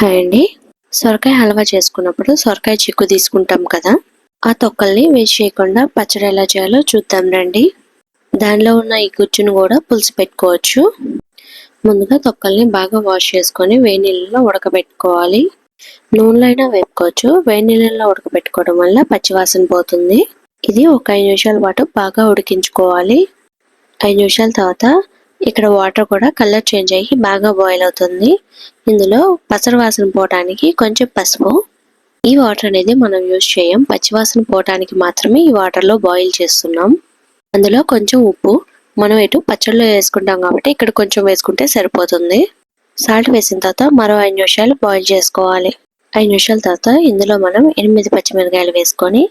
Hi అండి. సొరకాయ హల్వా చేసుకున్నప్పుడు సొరకాయ చిక్కు తీసుకుంటాం కదా ఆ తొక్కల్ని వేస్ట్ చేయకుండా పచ్చడి ఎలా చేయాలో చూద్దాం రండి. దానిలో ఉన్న ఈ గుజ్జును కూడా పులుసు పెట్టుకోవచ్చు. ముందుగా తొక్కల్ని బాగా వాష్ చేసుకొని వేడి నీళ్ళలో ఉడకబెట్టుకోవాలి. నూనెలో అయినా వేపుకోవచ్చు. వేడి నీళ్ళలో ఉడకబెట్టుకోవడం వల్ల పచ్చివాసన పోతుంది. ఇది ఒక ఐదు నిమిషాల పాటు బాగా ఉడికించుకోవాలి. ఐదు నిమిషాల తర్వాత ఇక్కడ వాటర్ కూడా కలర్ చేంజ్ అయ్యి బాగా బాయిల్ అవుతుంది. ఇందులో పసరు వాసన పోవడానికి కొంచెం పసుపు. ఈ వాటర్ అనేది మనం యూజ్ చేయం. పచ్చివాసన పోవటానికి మాత్రమే ఈ వాటర్లో బాయిల్ చేస్తున్నాం. అందులో కొంచెం ఉప్పు. మనం ఇటు పచ్చడిలో వేసుకుంటాం కాబట్టి ఇక్కడ కొంచెం వేసుకుంటే సరిపోతుంది. సాల్ట్ వేసిన తర్వాత మరో ఐదు నిమిషాలు బాయిల్ చేసుకోవాలి. ఐదు నిమిషాల తర్వాత ఇందులో మనం ఎనిమిది పచ్చిమిరకాయలు వేసుకొని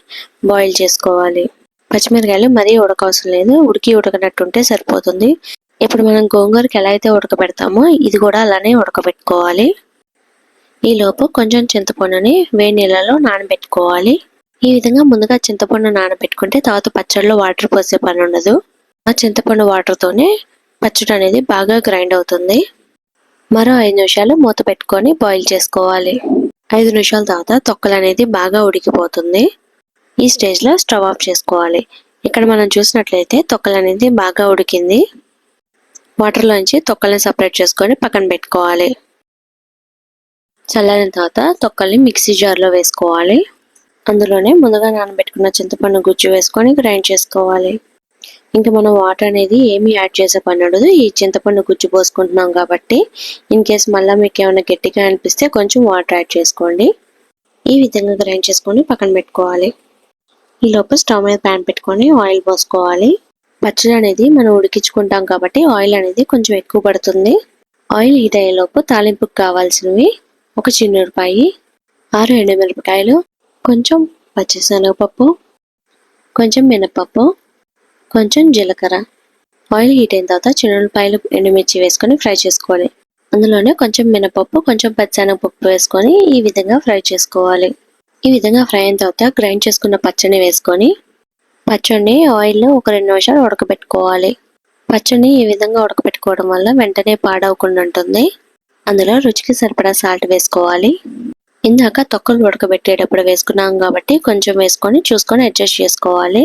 బాయిల్ చేసుకోవాలి. పచ్చిమిరకాయలు మరీ ఉడకవసరం లేదు. ఉడికి ఉడకనట్టుంటే సరిపోతుంది. ఇప్పుడు మనం గోంగూరకి ఎలా అయితే ఉడకబెడతామో ఇది కూడా అలానే ఉడకబెట్టుకోవాలి. ఈ లోపు కొంచెం చింతపండుని వేడి నీళ్ళలో నానబెట్టుకోవాలి. ఈ విధంగా ముందుగా చింతపండు నానబెట్టుకుంటే తర్వాత పచ్చడిలో వాటర్ పోసే పని ఉండదు. ఆ చింతపండు వాటర్తోనే పచ్చడి అనేది బాగా గ్రైండ్ అవుతుంది. మరో ఐదు నిమిషాలు మూత పెట్టుకొని బాయిల్ చేసుకోవాలి. ఐదు నిమిషాల తర్వాత తొక్కలు అనేది బాగా ఉడికిపోతుంది. ఈ స్టేజ్లో స్టవ్ ఆఫ్ చేసుకోవాలి. ఇక్కడ మనం చూసినట్లయితే తొక్కలు అనేది బాగా ఉడికింది. వాటర్లోంచి తొక్కల్ని సపరేట్ చేసుకొని పక్కన పెట్టుకోవాలి. చల్లారిన తర్వాత తొక్కల్ని మిక్సీ జార్లో వేసుకోవాలి. అందులోనే ముందుగా నానబెట్టుకున్న చింతపండు గుజ్జు వేసుకొని గ్రైండ్ చేసుకోవాలి. ఇంకా మనం వాటర్ అనేది ఏమీ యాడ్ చేసే పని ఉండదు. ఈ చింతపండు గుజ్జు పోసుకుంటున్నాం కాబట్టి ఇన్ కేస్ మళ్ళీ మీకు ఏమైనా గట్టిగా అనిపిస్తే కొంచెం వాటర్ యాడ్ చేసుకోండి. ఈ విధంగా గ్రైండ్ చేసుకొని పక్కన పెట్టుకోవాలి. ఈ లోపు స్టవ్ మీద ప్యాన్ పెట్టుకొని ఆయిల్ పోసుకోవాలి. పచ్చడి అనేది మనం ఉడికించుకుంటాం కాబట్టి ఆయిల్ అనేది కొంచెం ఎక్కువ పడుతుంది. ఆయిల్ హీట్ అయ్యేలోపు తాలింపుకి కావాల్సినవి ఒక చిన్నురపాయి ఆరు ఎండుమిరపకాయలు కొంచెం పచ్చిశనగపప్పు కొంచెం మినపప్పు కొంచెం జీలకర్ర. ఆయిల్ హీట్ అయిన తర్వాత చిన్నులపాయలు ఎండుమిర్చి వేసుకొని ఫ్రై చేసుకోవాలి. అందులోనే కొంచెం మినపప్పు కొంచెం పచ్చిశనగపప్పు వేసుకొని ఈ విధంగా ఫ్రై చేసుకోవాలి. ఈ విధంగా ఫ్రై అయిన తర్వాత గ్రైండ్ చేసుకున్న పచ్చడి వేసుకొని పచ్చడిని ఆయిల్లో ఒక రెండు నిమిషాలు ఉడకబెట్టుకోవాలి. పచ్చడిని ఈ విధంగా ఉడకబెట్టుకోవడం వల్ల వెంటనే పాడవకుండా ఉంటుంది. అందులో రుచికి సరిపడా సాల్ట్ వేసుకోవాలి. ఇందాక తొక్కలు ఉడకబెట్టేటప్పుడు వేసుకున్నాం కాబట్టి కొంచెం వేసుకొని చూసుకొని అడ్జస్ట్ చేసుకోవాలి.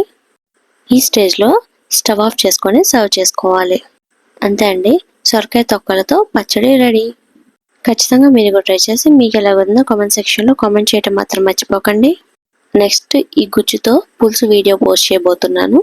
ఈ స్టేజ్లో స్టవ్ ఆఫ్ చేసుకొని సర్వ్ చేసుకోవాలి. అంతే అండి. సొరకాయ తొక్కలతో పచ్చడి రెడీ. ఖచ్చితంగా మీరు కూడా ట్రై చేసి మీకు ఎలా ఉందో కామెంట్ సెక్షన్లో కామెంట్ చేయడం మాత్రం మర్చిపోకండి. నెక్స్ట్ ఈ గుజ్జుతో పులుసు వీడియో పోస్ట్ చేయబోతున్నాను.